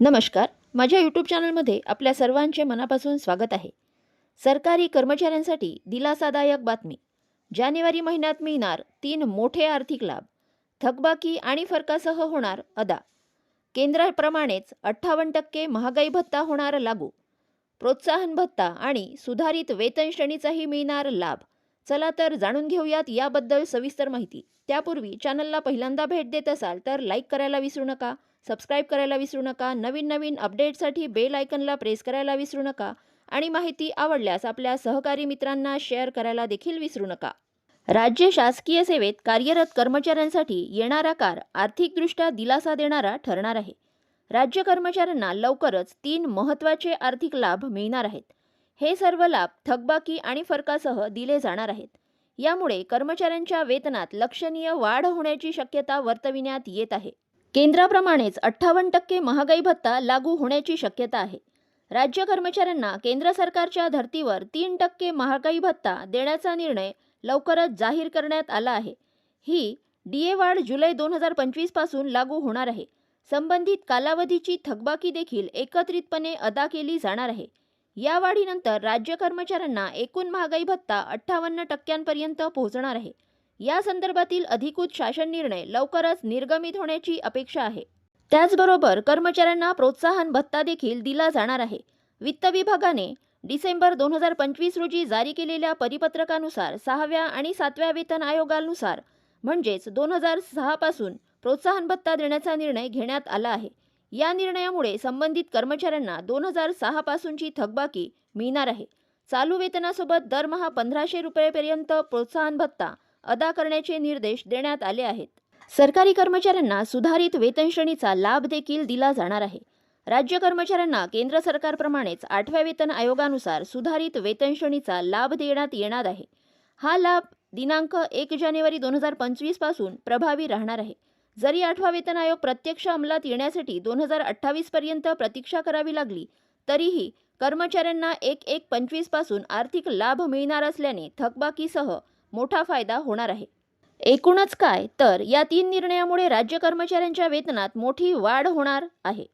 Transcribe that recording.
नमस्कार. माझ्या यूट्यूब चॅनलमध्ये आपल्या सर्वांचे मनापासून स्वागत आहे. सरकारी कर्मचाऱ्यांसाठी दिलासादायक बातमी. जानेवारी महिन्यात मिळणार तीन मोठे आर्थिक लाभ. थकबाकी आणि फरकासह होणार अदा. केंद्राप्रमाणेच अठ्ठावन्न टक्के महागाई भत्ता होणार लागू. प्रोत्साहन भत्ता आणि सुधारित वेतन श्रेणीचाही मिळणार लाभ. चला तर जाणून घेऊयात याबद्दल सविस्तर माहिती. त्यापूर्वी चॅनलला पहिल्यांदा भेट देत असाल तर लाईक करायला विसरू नका सबस्क्राईब करायला विसरू नका नवीन नवीन अपडेटसाठी बेल आयकनला प्रेस करायला विसरू नका आणि माहिती आवडल्यास आपल्या सहकारी मित्रांना शेअर करायला देखील विसरू नका. राज्य शासकीय सेवेत कार्यरत कर्मचाऱ्यांसाठी येणारा कार आर्थिकदृष्ट्या दिलासा देणारा ठरणार आहे. राज्य कर्मचाऱ्यांना लवकरच तीन महत्त्वाचे आर्थिक लाभ मिळणार आहेत. हे सर्व लाभ थकबाकी आणि फरकासह दिले जाणार आहेत. यामुळे कर्मचाऱ्यांच्या वेतनात लक्षणीय वाढ होण्याची शक्यता वर्तविण्यात येत आहे. केंद्राप्रमाणेच अठ्ठावन्न टक्के महागाई भत्ता लागू होण्याची शक्यता आहे. राज्य कर्मचाऱ्यांना केंद्र सरकारच्या धर्तीवर तीन टक्के महागाई भत्ता देण्याचा निर्णय लवकरच जाहीर करण्यात आला आहे. ही डी ए वाढ जुलै दोन हजार पंचवीसपासून लागू होणार आहे. संबंधित कालावधीची थकबाकी देखील एकत्रितपणे अदा केली जाणार आहे. या वाढीनंतर राज्य कर्मचाऱ्यांना एकूण महागाई भत्ता अठ्ठावन्न टक्क्यांपर्यंत पोहोचणार आहे. या संदर्भातील अधिकृत शासन निर्णय लवकरच निर्गमित होण्याची अपेक्षा आहे. त्याचबरोबर कर्मचाऱ्यांना प्रोत्साहन भत्ता देखील दिला जाणार आहे. वित्त विभागाने डिसेंबर दोन हजार पंचवीस रोजी जारी केलेल्या परिपत्रकानुसार सहाव्या आणि सातव्या वेतन आयोगानुसार म्हणजेच दोन हजार सहापासून प्रोत्साहन भत्ता देण्याचा निर्णय घेण्यात आला आहे. या निर्णयामुळे संबंधित कर्मचाऱ्यांना दोन हजार सहापासूनची थकबाकी मिळणार आहे. चालू वेतनासोबत दरमहा पंधराशे रुपयेपर्यंत प्रोत्साहन भत्ता अदा करण्याचे निर्देश देण्यात आले आहेत. सरकारी कर्मचाऱ्यांना सुधारित वेतनश्रेणीचा लाभ देखील दिला जाणार आहे. राज्य कर्मचाऱ्यांना केंद्र सरकारप्रमाणेच आठव्या वेतन आयोगानुसार सुधारित वेतनश्रेणीचा लाभ देण्यात येणार आहे. हा लाभ दिनांक एक जानेवारी दोन हजार पंचवीसपासून प्रभावी राहणार आहे. जरी आठवा वेतन आयोग प्रत्यक्ष अंमलात येण्यासाठी दोन हजार अठ्ठावीस पर्यंत प्रतीक्षा करावी लागली तरीही कर्मचाऱ्यांना एक एक पंचवीसपासून आर्थिक लाभ मिळणार असल्याने थकबाकीसह मोठा फायदा होणार आहे. एकूणच काय? तर या तीन निर्णयामुळे राज्य कर्मचाऱ्यांच्या वेतनात मोठी वाढ होणार आहे.